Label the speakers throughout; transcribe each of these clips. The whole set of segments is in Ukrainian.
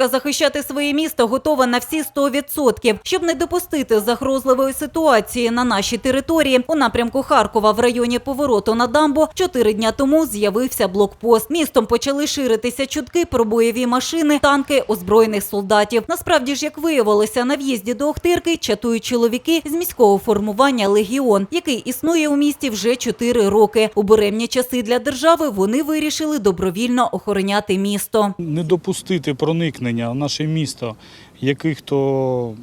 Speaker 1: Охтирка захищати своє місто готова на всі 100%. Щоб не допустити загрозливої ситуації на нашій території, у напрямку Харкова в районі повороту на дамбу чотири дня тому з'явився блокпост. Містом почали ширитися чутки про бойові машини, танки, озброєних солдатів. Насправді ж, як виявилося, на в'їзді до Охтирки чатують чоловіки з міського формування Легіон, який існує у місті вже чотири роки. У буремні часи для держави вони вирішили добровільно охороняти місто.
Speaker 2: не допустити проникнення в наше місто яких то,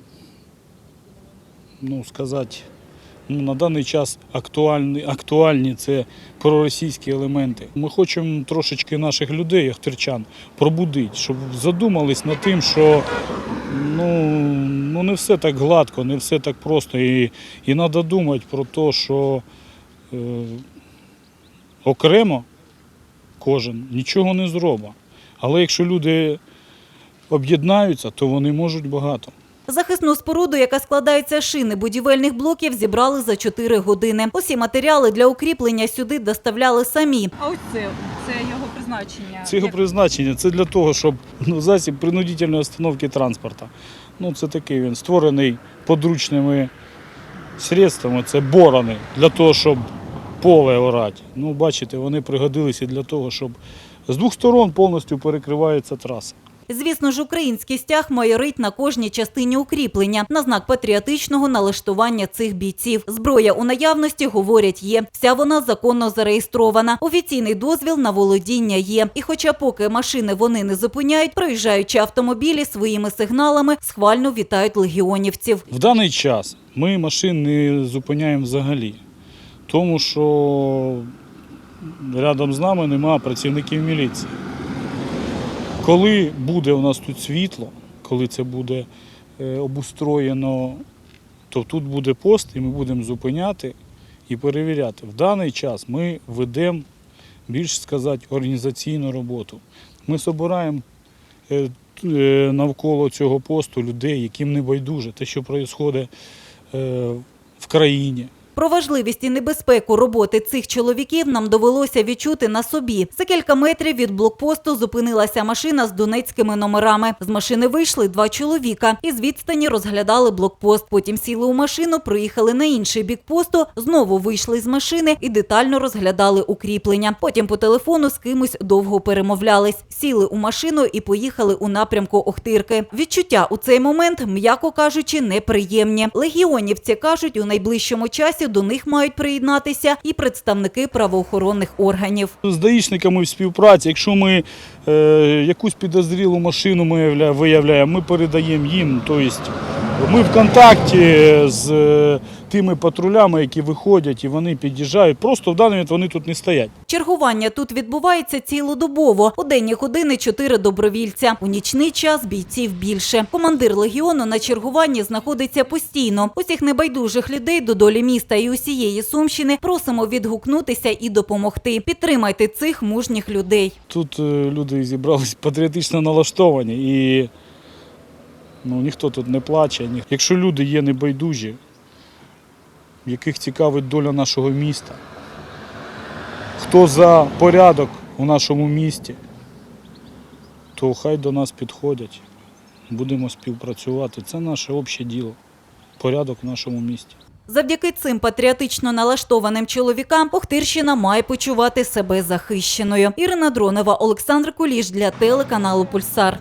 Speaker 2: ну сказати, ну, на даний час актуальні, актуальні це проросійські елементи. Ми хочемо трошечки наших людей, ахтирчан, пробудити, щоб задумались над тим, що ну, ну не все так гладко, не все так просто. І, і треба думати про те, що е, окремо кожен нічого не зробить. Але якщо люди об'єднаються, то вони можуть багато.
Speaker 1: Захисну споруду, яка складається з шини будівельних блоків, зібрали за 4 години. Усі матеріали для укріплення сюди доставляли самі.
Speaker 3: А ось це, це його призначення.
Speaker 2: Це його призначення це для того, щоб ну, засіб принудительної остановки транспорту. Ну, це такий він створений подручними средствами, це борони, для того, щоб поле орати. Ну, бачите, вони пригодилися для того, щоб з двох сторон повністю перекривається траса.
Speaker 1: Звісно ж, український стяг майорить на кожній частині укріплення на знак патріотичного налаштування цих бійців. Зброя у наявності, говорять, є. Вся вона законно зареєстрована. Офіційний дозвіл на володіння є. І хоча поки машини вони не зупиняють, проїжджаючи автомобілі своїми сигналами, схвально вітають легіонівців.
Speaker 2: В даний час ми машин не зупиняємо взагалі, тому що рядом з нами немає працівників міліції. Коли буде у нас тут світло, коли це буде е, обустроєно, то тут буде пост і ми будемо зупиняти і перевіряти. В даний час ми ведемо, більш сказати, організаційну роботу. Ми збираємо е, е, навколо цього посту людей, яким не байдуже те, що відбувається в країні.
Speaker 1: Про важливість і небезпеку роботи цих чоловіків нам довелося відчути на собі. За кілька метрів від блокпосту зупинилася машина з донецькими номерами. З машини вийшли два чоловіка і з відстані розглядали блокпост. Потім сіли у машину, проїхали на інший бік посту, знову вийшли з машини і детально розглядали укріплення. Потім по телефону з кимось довго перемовлялись. Сіли у машину і поїхали у напрямку Охтирки. Відчуття у цей момент, м'яко кажучи, неприємні. Легіонівці кажуть, у найближчому часі до них мають приєднатися і представники правоохоронних органів.
Speaker 2: З даїшниками в співпраці, якщо ми е, якусь підозрілу машину ми явля- виявляємо, ми передаємо їм. Тобто ми в контакті з тими патрулями, які виходять і вони під'їжджають. Просто в даний момент вони тут не стоять.
Speaker 1: Чергування тут відбувається цілодобово. У денні години чотири добровільця. У нічний час бійців більше. Командир легіону на чергуванні знаходиться постійно. Усіх небайдужих людей до долі міста і усієї Сумщини просимо відгукнутися і допомогти. Підтримайте цих мужніх людей.
Speaker 2: Тут е, люди зібрались патріотично налаштовані і ну, ніхто тут не плаче. Якщо люди є небайдужі, яких цікавить доля нашого міста, хто за порядок у нашому місті, то хай до нас підходять. Будемо співпрацювати. Це наше обще діло. Порядок в нашому місті.
Speaker 1: Завдяки цим патріотично налаштованим чоловікам Охтирщина має почувати себе захищеною. Ірина Дронова, Олександр Куліш для телеканалу Пульсар.